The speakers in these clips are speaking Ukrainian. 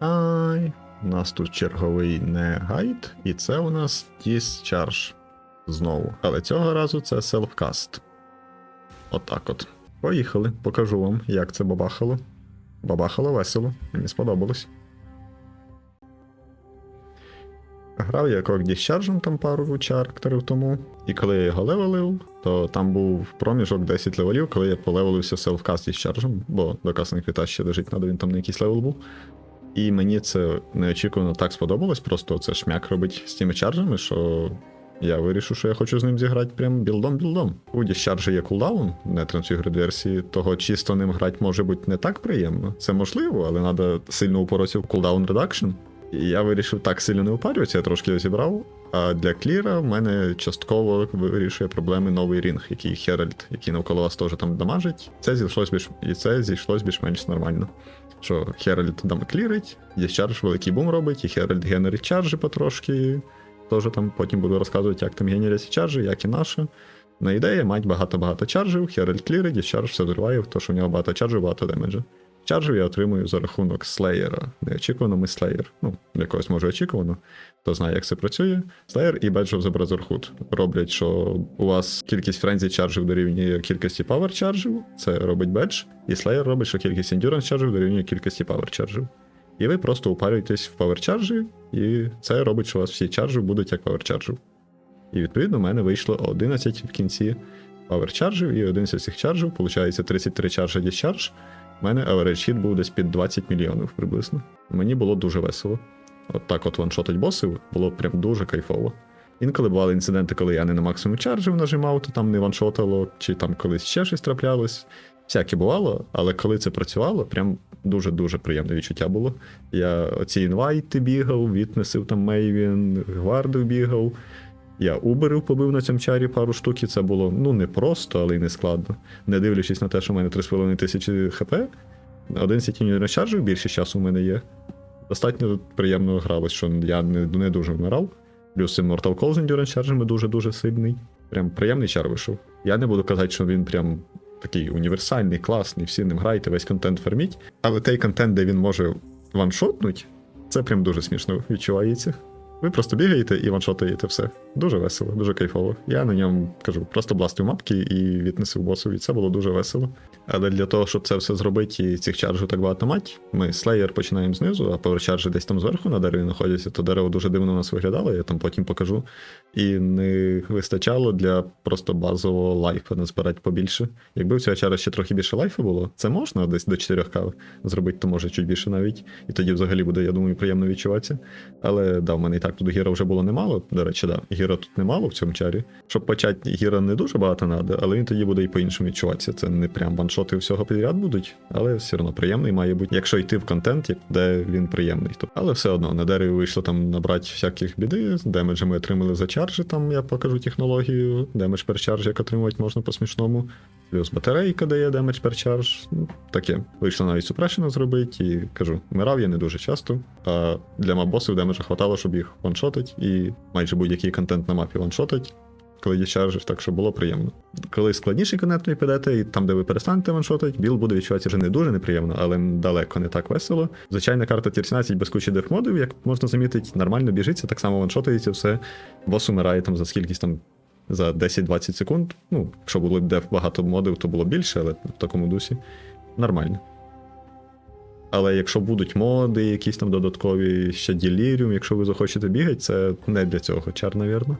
Ай. У нас тут черговий не гайд, і це у нас Discharge знову. Але цього разу це селфкаст. Отак от. Поїхали, покажу вам, як це бабахало. Бабахало весело, мені сподобалось. Грав я як Discharge там пару чарактерів тому. І коли я його левелив, то там був проміжок 10 левелів, коли я полевелився селфкаст Discharge, бо доказаний квіта ще лежить, треба він там на якийсь левел був. І мені це неочікувано так сподобалось, просто це шмяк робить з тими чаржами, що я вирішив, що я хочу з ним зіграти прям білдом-білдом. У Discharge є кулдаун, не трансфігрид версії, того чисто ним грати може бути не так приємно. Це можливо, але треба сильно упоротися в кулдаун редакшн. І я вирішив так сильно не упарюватися, я трошки зібрав. А для кліра в мене частково вирішує проблеми новий рінг, який Херальд, який навколо вас теж там дамажить. Це зійшлось більш і це зійшлось більш-менш нормально. Що Херальд там клірить, Discharge великий бум робить, і Херальд генерить чаржі потрошки. Теж там потім буду розказувати, як там генерять чаржі, як і наше. На ідея мать багато-багато чаржів, Херальд клірить, Discharge все зриває, то що в нього багато чаржів, багато демеджа. Чаржів я отримую за рахунок слеєра. Неочікувано ми слеєр. Ну, для когось може очікувано, хто знає, як це працює. Слеєр і Badge of the Brotherhood роблять, що у вас кількість френзі чаржів дорівнює кількості павер чаржів, це робить Badge, і Slayer робить, що кількість endurance чаржів дорівнює кількості павер чаржів. І ви просто упарюєтесь в павер чаржі, і це робить, що у вас всі чаржі будуть як павер чаржів. І відповідно в мене вийшло 11 в кінці павер чаржів, і 11 цих чаржів, виходить 33 чаржа discharge. У мене average був десь під 20 мільйонів приблизно. Мені було дуже весело. От так от ваншотить босів було прям дуже кайфово. Інколи бували інциденти, коли я не на максимум чаржів нажимав, то там не ваншотало, чи там колись ще щось траплялось. Всяке бувало, але коли це працювало, прям дуже-дуже приємне відчуття було. Я оці інвайти бігав, віднесив там Мейвін, гвардив бігав. Я уберів побив на цьому чарі пару штук, і це було ну не просто, але й не складно. Не дивлячись на те, що в мене 3,5 тисячі хп, один сітінь речаржів більше часу в мене є. Достатньо приємно гралось, що я не, не дуже вмирав. Плюс Immortal Call з Endurance чаржами дуже-дуже сильний. Прям приємний чар вийшов. Я не буду казати, що він прям такий універсальний, класний, всі ним граєте, весь контент ферміть. Але той контент, де він може ваншотнуть, це прям дуже смішно відчувається. Ви просто бігаєте і ваншотаєте все. Дуже весело, дуже кайфово. Я на ньому кажу, просто бластив мапки і віднесив босу, і це було дуже весело. Але для того, щоб це все зробити і цих чаржів так багато мать, ми слеєр починаємо знизу, а поверчаржі десь там зверху на дереві знаходяться, то дерево дуже дивно у нас виглядало, я там потім покажу. І не вистачало для просто базового лайфа назбирати побільше. Якби в цього чара ще трохи більше лайфу було, це можна десь до 4 кав зробити, то може чуть більше навіть. І тоді взагалі буде, я думаю, приємно відчуватися. Але да, в мене і так тут гіра вже було немало. До речі, да, гіра тут немало в цьому чарі. Щоб почати гіра не дуже багато треба, але він тоді буде і по-іншому відчуватися. Це не прям ваншоти всього підряд будуть, але все одно приємний має бути, якщо йти в контент, де він приємний. Але все одно на дереві вийшло там набрати всяких біди. Демеджі ми отримали за чаржі, там я покажу технологію. Демедж перчарж, як отримувати можна по-смішному. Плюс батарейка дає демедж перчарж. Ну, таке. Вийшло навіть супрешена зробити, і кажу, вмирав я не дуже часто. А для мабосів демеджа хватало, щоб їх ваншотить, і майже будь-який контент на мапі ваншотить. Коли є чаржиш, так що було приємно. Коли складніший контент ви підете, і там, де ви перестанете ваншотити, біл буде відчуватися вже не дуже неприємно, але далеко не так весело. Звичайна карта Тір 17 без кучі дефмодів, як можна замітити, нормально біжиться, так само ваншотається все. Бос умирає там за скількись там за 10-20 секунд. Ну, якщо було б деф багато модів, то було більше, але в такому дусі нормально. Але якщо будуть моди, якісь там додаткові ще діліріум, якщо ви захочете бігати, це не для цього чар, навірно.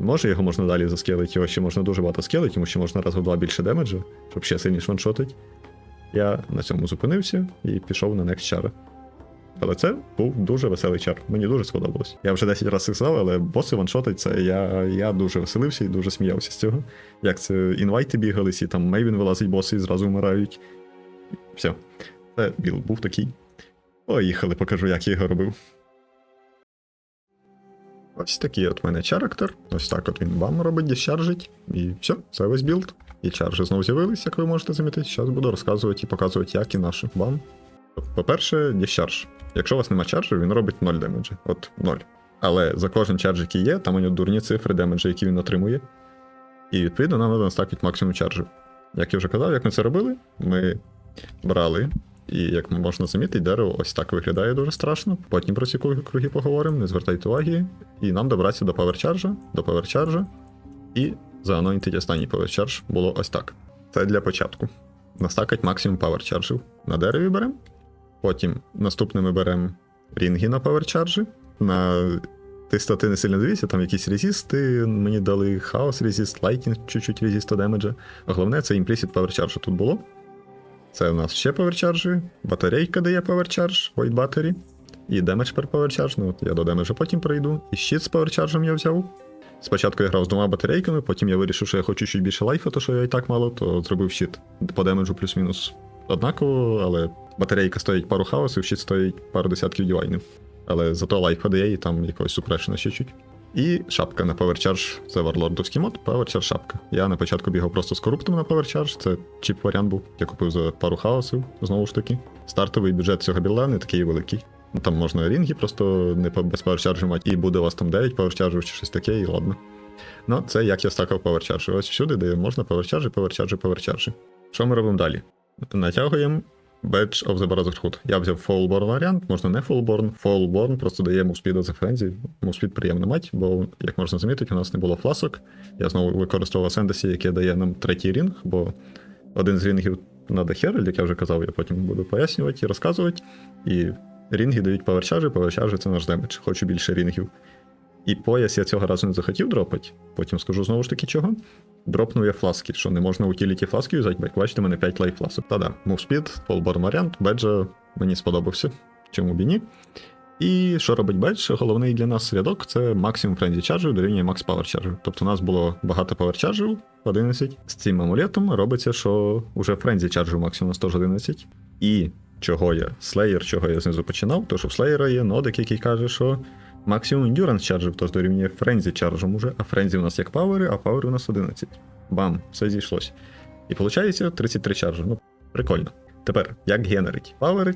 Може, його можна далі заскелити, його ще можна дуже багато скелити, тому що можна раз в два більше демеджу, щоб ще сильніше ваншотить. Я на цьому зупинився і пішов на next чар. Але це був дуже веселий чар. Мені дуже сподобалось. Я вже 10 разів сказав, але боси ваншотить це я, я дуже веселився і дуже сміявся з цього. Як це інвайти бігались, і там Мейвін вилазить боси і зразу вмирають. Все. Це біл був такий. Поїхали, покажу, як я його робив. Ось такий от мене чарактер. Ось так от він вам робить, діschargeить. І все, це весь білд. І чаржі знову з'явились, як ви можете замітити. Зараз буду розказувати і показувати, як і наші вам. По-перше, discharge. Якщо у вас нема чаржів, він робить 0 демеджа. От 0. Але за кожен чардж, який є, там у нього дурні цифри демеджа, які він отримує. І відповідно нам треба настакати максимум чаржів. Як я вже казав, як ми це робили, ми брали І як можна замітити, дерево ось так виглядає дуже страшно. Потім про ці круги поговоримо, не звертайте уваги. І нам добратися до паверчаржа, до паверчаржа. І заанонітить останній паверчарж було ось так. Це для початку. Настакать максимум паверчаржів. На дереві беремо. Потім наступне ми беремо рінги на паверчаржі. На ти стати не сильно дивися, там якісь резісти, мені дали хаос резіст, лайтінг, чуть-чуть резіста демеджа. Головне, це імплісіт паверчаржа тут було. Це у нас ще паверчаржі, батарейка дає паверчарж, Void Battery, і демедж per паверчарж, ну я до демеджа потім прийду. І щит з паверчаржем я взяв. Спочатку я грав з двома батарейками, потім я вирішив, що я хочу чуть більше лайфа, то що я і так мало, то зробив щит. По демеджу плюс-мінус однаково, але батарейка стоїть пару хаосів, щит стоїть пару десятків дівайнів. Але зато лайфа дає і там якогось супрешена ще чуть. І шапка на PowerCharge, це варлордовський мод, PowerCharge шапка. Я на початку бігав просто з коруптом на PowerCharge, це чіп варіант був. Я купив за пару хаосів, знову ж таки. Стартовий бюджет цього білда не такий великий. Ну, Там можна рінги просто не без PowerCharge мати, і буде у вас там 9 PowerCharge чи щось таке, і ладно. Ну, це як я стакав PowerCharge. Ось всюди, де можна PowerCharge, PowerCharge, PowerCharge. Що ми робимо далі? Натягуємо Badge of the Brotherhood. Я взяв Fallborn варіант, можна не Fallborn. Fallborn просто дає мувспід of the Frenzy. Мувспід приємно мать, бо, як можна замітити, у нас не було фласок. Я знову використовував Сендесі, яке дає нам третій рінг, бо один з рінгів надо Herald, як я вже казав, я потім буду пояснювати і розказувати. І рінги дають паверчажі, паверчажі це наш демедж. Хочу більше рінгів. І пояс я цього разу не захотів дропати. Потім скажу знову ж таки чого. Дропнув я фласки, що не можна утіліті фласки юзати, бо бачите, мене 5 лайф. Та-да, мувспід, фолборн варіант, беджа мені сподобався. Чому б і ні? І що робить бедж? Головний для нас рядок це максимум френзі чаржів дорівнює макс павер чаржів. Тобто у нас було багато павер чаржів 11. З цим амулетом робиться, що вже френзі чаржів максимум у нас теж 11. І чого я? Слеєр, чого я знизу починав, то що в слеєра є нодик, який каже, що максимум ендюранс чаржів теж дорівнює френзі чаржем уже, а френзі у нас як павери, а павери у нас 11. Бам, все зійшлося. І виходить 33 чаржі. Ну, прикольно. Тепер, як генерить? Павери.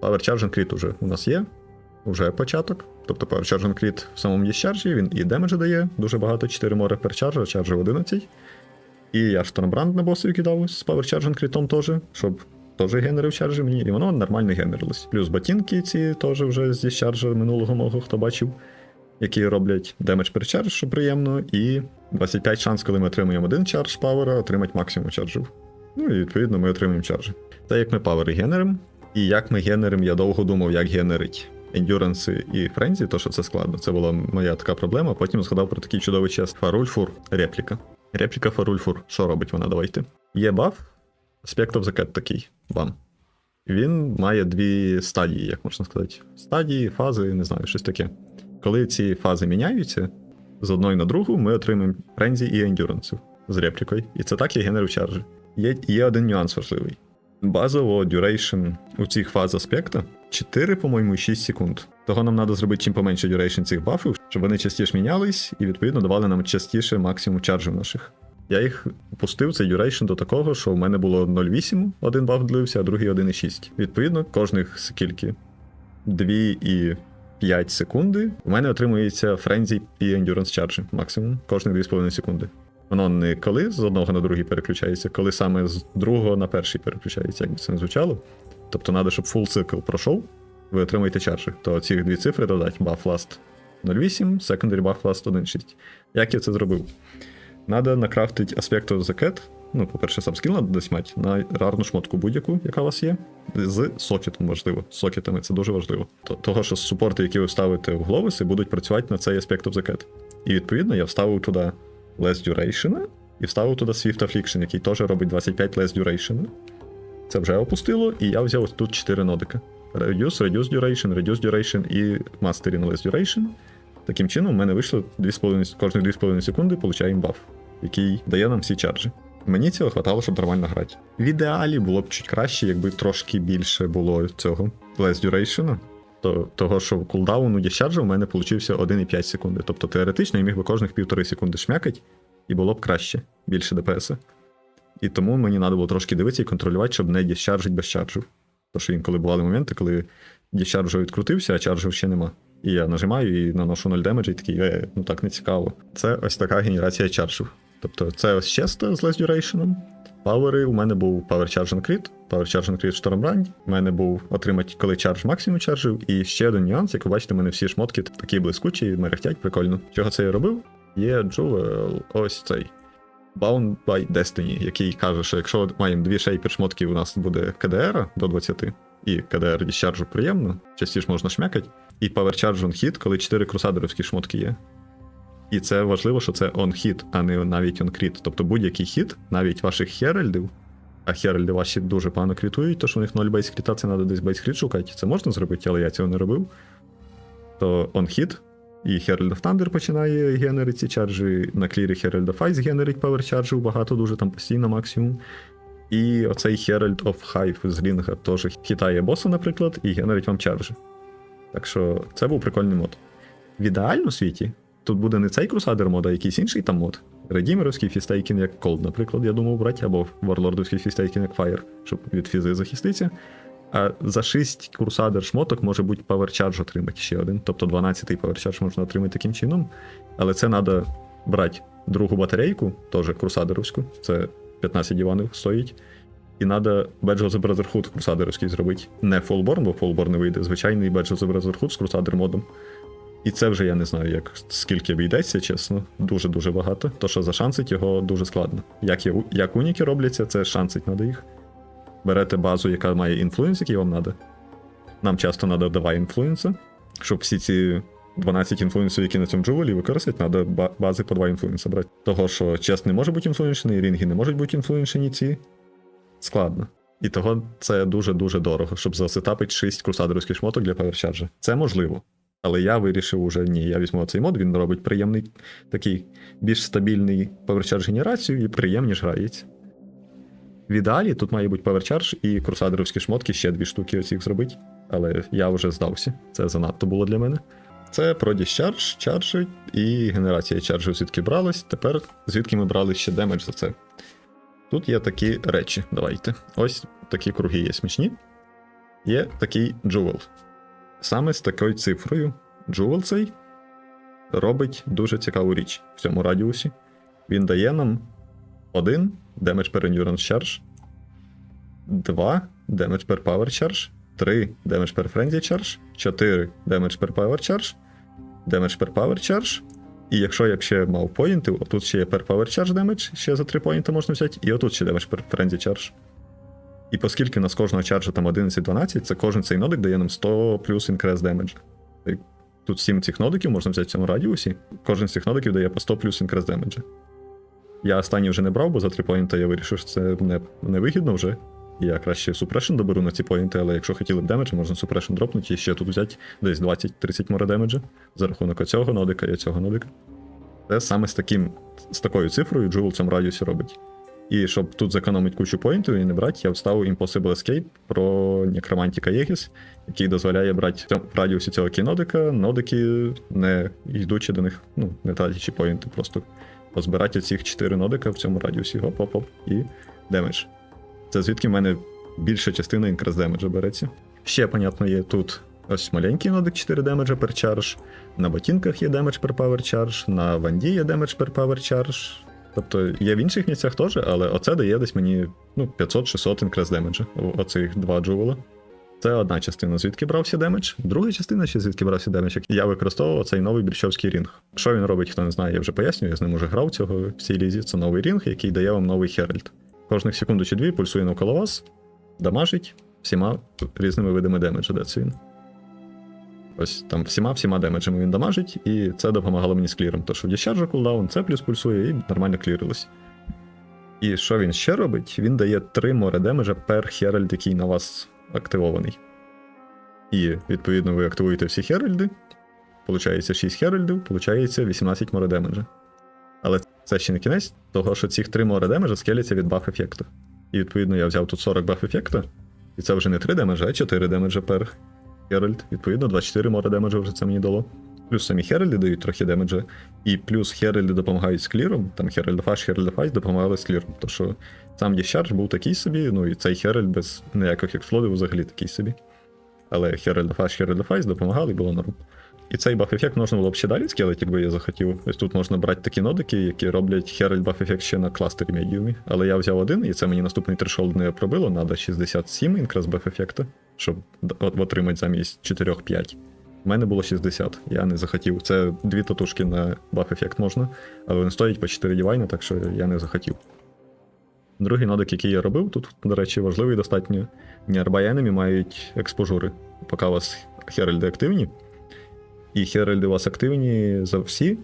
Power Charging Crit уже у нас є. Уже початок. Тобто Power Charging Crit в самому діscharge, він і демеджа дає, дуже багато, 4 море per charge, чаржа 11. І я Штормбранд на босів кидав з Power Charging Crit теж, щоб теж генерив чаржі мені, і воно нормально генерилось. Плюс ботинки ці теж вже з діscharge минулого мого, хто бачив, які роблять демедж per charge, що приємно, і 25 шанс, коли ми отримуємо один чардж павера, отримати максимум чаржів. Ну і відповідно ми отримуємо чаржі. Це як ми павери генеримо. І як ми генеримо, я довго думав, як генерить ендюранси і френзі, то що це складно. Це була моя така проблема. Потім згадав про такий чудовий чест Фарульфур репліка. Репліка Фарульфур. Що робить вона? Давайте. Є баф, Of the такий. Бам. Він має дві стадії, як можна сказати. Стадії, фази, не знаю, щось таке. Коли ці фази міняються з одної на другу, ми отримаємо френзі і ендюрансів з реплікою. І це так я генерив чаржі. Є, є один нюанс важливий. Базово duration у цих фаз аспекта 4, по-моєму, 6 секунд. Того нам треба зробити чим поменше duration цих бафів, щоб вони частіше мінялись і відповідно давали нам частіше максимум чаржів наших. Я їх пустив цей duration до такого, що в мене було 0,8, один баф длився, а другий 1,6. Відповідно, кожних скільки 2 і 5 секунди у мене отримується Frenzy і Endurance чаржі максимум кожних 2,5 секунди. Воно не коли з одного на другий переключається, коли саме з другого на перший переключається, як би це не звучало. Тобто треба, щоб full цикл пройшов, ви отримаєте чаржі. То ці дві цифри додати buff last 0,8, secondary buff last 1,6. Як я це зробив? Надо of the Cat. Ну, по-перше, сам скіл надо десь мати на рарну шмотку будь-яку, яка у вас є. З сокетом важливо. З сокетами це дуже важливо. Того, що супорти, які ви ставите в гловиси, будуть працювати на цей the Cat. І відповідно я вставив туди Less Duration і вставив туди Swift Affliction, який теж робить 25 Less Duration. Це вже опустило, і я взяв ось тут 4 нодика. Reduce, Reduce Duration, Reduce Duration і Mastering Less Duration. Таким чином, в мене вийшло 2,5, кожні 2,5 секунди получаємо баф, який дає нам всі чарджі. Мені цього хватало, щоб нормально грати. В ідеалі було б чуть краще, якби трошки більше було цього Less Duration. То, того, що кулдаун у діscharge у мене получився 1,5 секунди. Тобто теоретично я міг би кожних півтори секунди шмякать, і було б краще, більше ДПС. І тому мені треба було трошки дивитися і контролювати, щоб не діschargeить без чарджів. Тому що інколи бували моменти, коли діscharge вже відкрутився, а чарджів ще нема. І я нажимаю і наношу 0 демеджа, і такий, е, ну так не цікаво. Це ось така генерація чарджів. Тобто це ось честа з Less Duration, Павери у мене був Power Charge and Crit, Power Charge and Crit Stormbrand. У мене був отримати, коли чардж максимум чаржив. І ще один нюанс, як ви бачите, у мене всі шмотки такі блискучі, мерехтять, прикольно. Чого це я робив? Є Jewel, ось цей. Bound by Destiny, який каже, що якщо маємо дві шейпер шмотки, у нас буде КДР до 20, і КДР діscharge приємно, частіше можна шмякати. І Power Charge on Hit, коли 4 крусадеровські шмотки є. І це важливо, що це hit, а не навіть crit. Тобто будь-який хіт, навіть ваших херальдів, а херальди ваші дуже погано крітують, то що у них 0 бейс кріта, це треба десь бейс кріт шукати. Це можна зробити, але я цього не робив. То hit, і Herald of Thunder починає генерити ці чарджі, на клірі Herald of Ice генерить power чарджів багато, дуже там постійно максимум. І оцей Herald of Hive з рінга теж хитає боса, наприклад, і генерить вам чарджі. Так що це був прикольний мод. В ідеальному світі тут буде не цей крусадер мод, а якийсь інший там мод. Редімеровський фістейкін як Cold, наприклад, я думав брати, або варлордовський фістейкін як Fire, щоб від фізи захиститися. А за 6 курсадер шмоток може бути Power Charge отримати ще один. Тобто 12-й Power Charge можна отримати таким чином. Але це треба брати другу батарейку, теж крусадеровську, це 15 діванів стоїть. І треба of the Brotherhood крусадеровський зробити. Не Fallborn, бо Fallborn не вийде, звичайний of the Brotherhood з крусадер модом. І це вже я не знаю, як скільки обійдеться, чесно. Дуже-дуже багато. То що зашансить його дуже складно. Як, є, як уніки робляться, це шансить треба їх. Берете базу, яка має інфлюенс, який вам треба. Нам часто треба два інфлюенса, щоб всі ці 12 інфлюенсів, які на цьому джувелі використати, треба бази по два інфлюенса брати. Того, що чест не може бути інфлюеншений, рінги не можуть бути інфлюеншені ці. Складно. І того це дуже-дуже дорого, щоб засетапити 6 крусадерських шмоток для поверчарджа. Це можливо. Але я вирішив уже ні, я візьму цей мод, він робить приємний такий більш стабільний поверчардж генерацію і приємніше грається. В ідеалі тут має бути поверчардж і крусадеровські шмотки ще дві штуки оцих зробити. Але я вже здався. Це занадто було для мене. Це про discharge, чарджі і генерація чарджів звідки бралась. Тепер звідки ми брали ще демедж за це. Тут є такі речі. Давайте. Ось такі круги є смішні. Є такий джувел. Саме з такою цифрою джувел цей робить дуже цікаву річ в цьому радіусі. Він дає нам 1 damage per endurance charge, 2 damage per power charge, 3 damage per frenzy charge, 4 damage per power charge, damage per power charge. І якщо я б ще мав поінти, отут ще є per power charge damage, ще за 3 поінти можна взяти, і отут ще damage per frenzy charge. І оскільки у нас кожного чарджа там 11-12, це кожен цей нодик дає нам 100 плюс increase damage. Тут 7 цих нодиків можна взяти в цьому радіусі. Кожен з цих нодиків дає по 100 плюс increase damage. Я останній вже не брав, бо за 3 поінти я вирішив, що це не, не вигідно вже. Я краще suppression доберу на ці поінти, але якщо хотіли б демеджа, можна suppression дропнути і ще тут взяти десь 20-30 море демеджа за рахунок оцього нодика і цього нодика. Це саме з таким, з такою цифрою Джувел в цьому радіусі робить. І щоб тут зекономити кучу поінтів і не брати, я вставив Impossible Escape про некромантіка Єгіс, який дозволяє брати в радіусі цього кінодика, нодики, не йдучи до них, ну, не тратячи поінти, просто позбирати цих 4 нодика в цьому радіусі, гоп-гоп-гоп, і демедж. Це звідки в мене більша частина інкрес демеджа береться. Ще, понятно, є тут ось маленький нодик 4 демеджа per charge, на ботинках є демедж per power charge, на ванді є демедж per power charge. Тобто є в інших місцях теж, але оце дає десь мені ну, 500-600 інкрес демеджа, оцих два джувела. Це одна частина, звідки брався демедж. Друга частина, ще звідки брався демедж, як я використовував цей новий бірчовський рінг. Що він робить, хто не знає, я вже пояснюю, я з ним уже грав цього в цій лізі. Це новий рінг, який дає вам новий Херальд. Кожних секунду чи дві пульсує навколо вас, дамажить всіма різними видами демеджа, де це він. Ось там всіма всіма демеджами він дамажить, і це допомагало мені з кліром. То що в Discharge кулдаун, це плюс пульсує і нормально клірилось. І що він ще робить? Він дає 3 море демеджа пер Херальд, який на вас активований. І, відповідно, ви активуєте всі Херальди. Получається 6 Херальдів, получається 18 море демеджа. Але це ще не кінець, того що цих 3 море демеджа скеляться від баф ефекту. І відповідно я взяв тут 40 баф ефекта, і це вже не 3 демеджа, а 4 демеджа пер Херальд. Відповідно, 24 море демеджа вже це мені дало. Плюс самі Херальди дають трохи демеджа, і плюс Херальди допомагають з кліром, там Херальд Фаш, Херальд Файс допомагали з кліром. То що сам Діscharge був такий собі, ну і цей Херальд без ніяких експлодів взагалі такий собі. Але Херальд Фаш, Херальд Файс допомагали було норм. І цей баф ефект можна було б ще далі скелити, якби я захотів. Ось тут можна брати такі нодики, які роблять Herald баф ефект ще на кластері медіумі. Але я взяв один, і це мені наступний трешолд не пробило. Надо 67 інкрас баф ефекта, щоб отримати замість 4-5. У мене було 60, я не захотів. Це дві татушки на баф ефект можна, але він стоїть по 4 дівайна, так що я не захотів. Другий нодик, який я робив, тут, до речі, важливий достатньо. Nearby enemy мають експожури, поки у вас херальди активні. І херальди у вас активні за всі,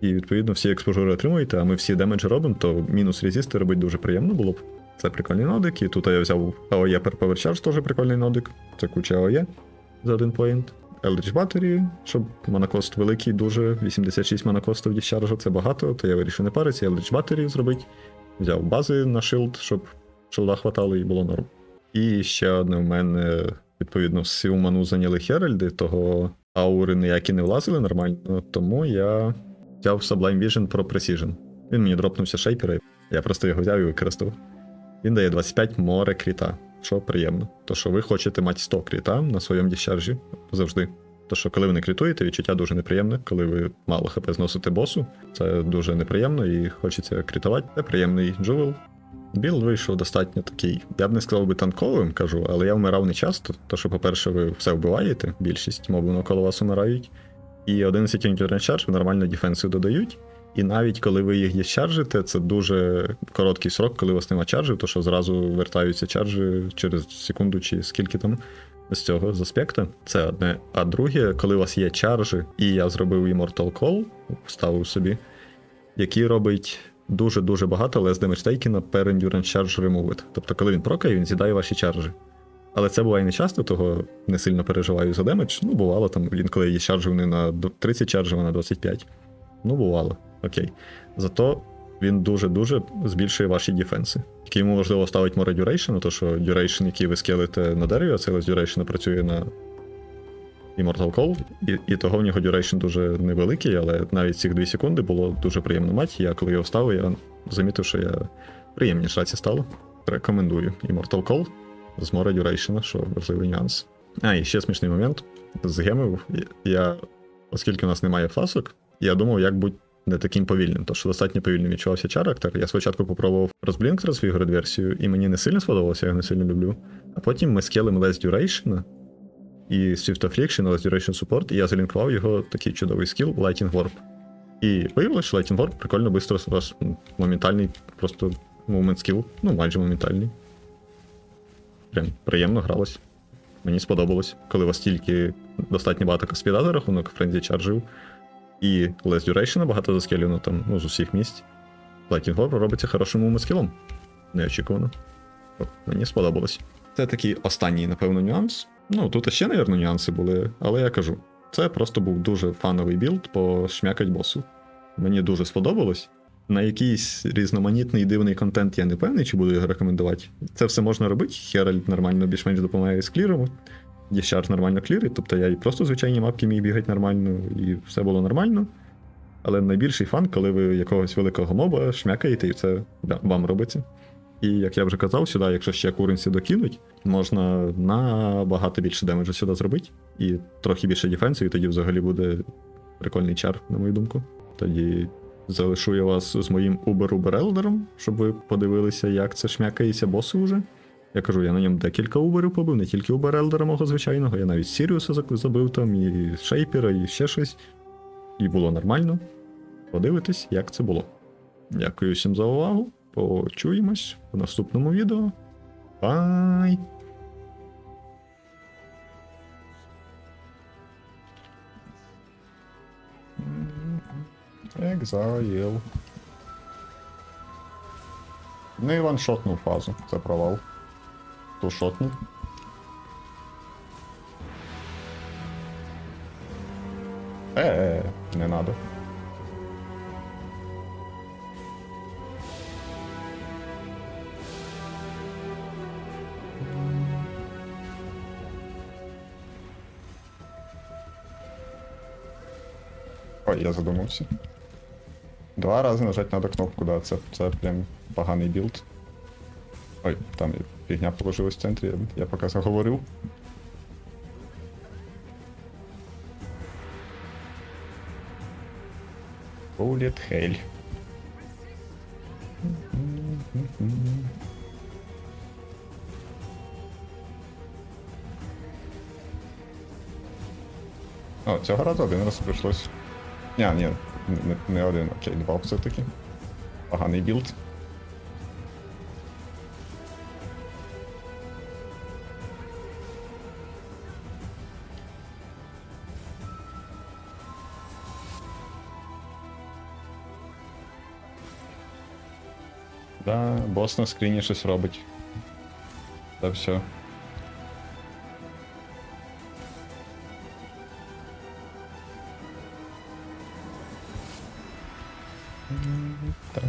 і відповідно всі експожури отримуєте, а ми всі демеджі робимо, то мінус резисти робить дуже приємно було б. Це прикольний нодик, і тут я взяв AOE per Power теж прикольний нодик. Це куча AOE за один поінт. Eldritch Battery, щоб монокост великий, дуже 86 монокостів діscharge, це багато, то я вирішив не паритися, Eldritch Battery зробити. Взяв бази на шилд, щоб шилда хватало і було норм. І ще одне в мене, відповідно, всю ману зайняли Херальди, того аури ніякі не влазили нормально, тому я взяв Sublime Vision Pro Precision. Він мені дропнувся шейпера, я просто його взяв і використав. Він дає 25 море кріта, що приємно. То, що ви хочете мати 100 кріта на своєму діscharge завжди. То, що коли ви не крітуєте, відчуття дуже неприємне, коли ви мало хп зносите босу, це дуже неприємно і хочеться крітувати. Це приємний джувел. Білд вийшов достатньо такий. Я б не сказав би танковим, кажу, але я вмирав не часто. То, що, по-перше, ви все вбиваєте, більшість мобів навколо вас умирають. І 11 Endurance Charge нормально дефенсив додають. І навіть коли ви їх діschargите, це дуже короткий срок, коли у вас нема чаржів, то що зразу вертаються чаржі через секунду чи скільки там з цього з аспекта. Це одне. А друге, коли у вас є чаржі, і я зробив Immortal Call, вставив собі, який робить дуже-дуже багато less damage taken per endurance charge removed. Тобто, коли він прокає, він з'їдає ваші чаржі. Але це буває не часто, того не сильно переживаю за демедж. Ну, бувало там, він коли є чаржив не на 30 чаржів, а на 25. Ну, бувало. Окей. Зато він дуже-дуже збільшує ваші дефенси. Тільки йому важливо ставити more duration, то що duration, який ви скелите на дереві, а це duration працює на Immortal Call, і, і того в нього duration дуже невеликий, але навіть цих 2 секунди було дуже приємно мати. Я коли його ставив, я замітив, що я приємніше раці стало. Рекомендую Immortal Call з more duration, що важливий нюанс. А, і ще смішний момент. З гемів я, оскільки у нас немає фласок, я думав, як бути не таким повільним, то що достатньо повільним відчувався чарактер. Я спочатку попробував розблінк розфігурити версію, і мені не сильно сподобалося, я його не сильно люблю. А потім ми скелем Less Duration і Swift Affliction, Less Duration Support, і я залінкував його такий чудовий скіл Lighting Warp. І виявилося, що Lighting Warp прикольно швидко раз моментальний, просто movement скіл, ну майже моментальний. Прям приємно гралось. Мені сподобалось, коли у вас тільки достатньо багато спіда за рахунок френзі чаржив, і Less Duration багато заскелено там, ну, з усіх місць. Lightning Warp робиться хорошим movement скілом. Неочікувано. От, мені сподобалось. Це такий останній, напевно, нюанс. Ну, тут ще, напевно, нюанси були, але я кажу, це просто був дуже фановий білд по шмякать босу. Мені дуже сподобалось. На якийсь різноманітний дивний контент я не певний, чи буду його рекомендувати. Це все можна робити. Херальд нормально більш-менш допомагає з кліром. Діscharge нормально клірить, тобто я і просто звичайні мапки міг бігати нормально, і все було нормально. Але найбільший фан, коли ви якогось великого моба шмякаєте, і це вам робиться. І як я вже казав, сюди, якщо ще куренсі докинуть, можна набагато більше демеджу сюди зробити, і трохи більше дефенсу, і тоді взагалі буде прикольний чар, на мою думку. Тоді залишу я вас з моїм Uber-Uber Елдером, щоб ви подивилися, як це шмякається боси вже. Я кажу, я на ньому декілька уберів побив, не тільки Uber Елдера мого звичайного, я навіть Сіріуса забив там, і Шейпера, і ще щось. І було нормально. Подивитись, як це було. Дякую всім за увагу. Почуємось в наступному відео. Бай! Екзаїл. Ну і ваншотнув фазу. Це провал. Ту шотнув. Е, не надо. Ой, я задумався. Два рази нажати треба кнопку, да, це, це прям поганий білд. Ой, там фігня положилась в центрі, я, поки заговорив. Bullet Hell. О, цього разу один раз прийшлось. Ні, ні, не, не один, окей, два все-таки. Поганий білд. Бос на скріні щось робить. Та все. А,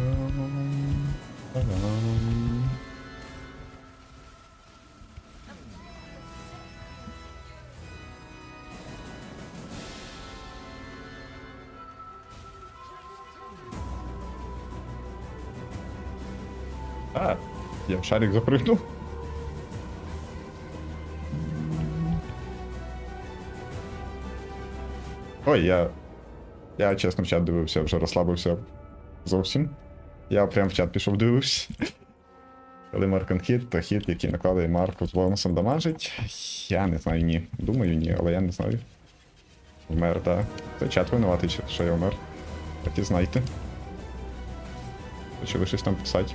я в шарик запрыгнул. Ой, я. Я чесно в чат дивився, вже розслабився зовсім. Я прям в чат пішов дивився. Коли Маркан хіт, то хіт, який накладає Марку з бонусом дамажить. Я не знаю, ні. Думаю, ні, але я не знаю. Вмер, так. Це чат винуватий, що я вмер. Так і знайте. Чи ви щось там писати?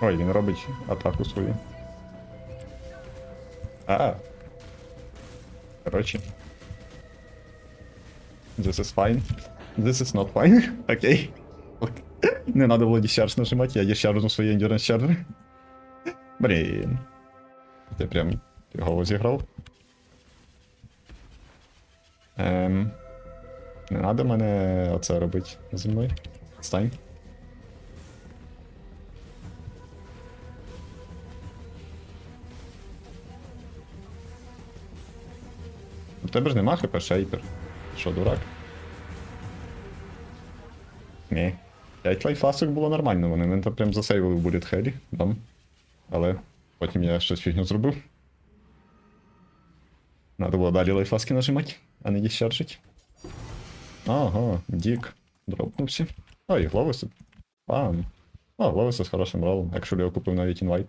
Ой, він робить атаку свою. А. Короче. This is fine. This is not fine. Окей. Не надо було discharge нажимать, я discharge свої endurance charger. Блін. Ти прям його зіграв. Ем. Не надо мене оце робити зі мною. Стань. У тебе ж нема хп шейпер. Що, дурак? Ні. 5 лайфасок було нормально, вони там прям засейвили в Bullet Hell, дам. Але потім я щось фігню зробив. Надо було далі лайфаски нажимати, а не діschargeить. Ага, Дік. Дропнувся. Ой, Гловис. Пам. О, Гловис з хорошим ролом. Якщо я купив навіть інвайт.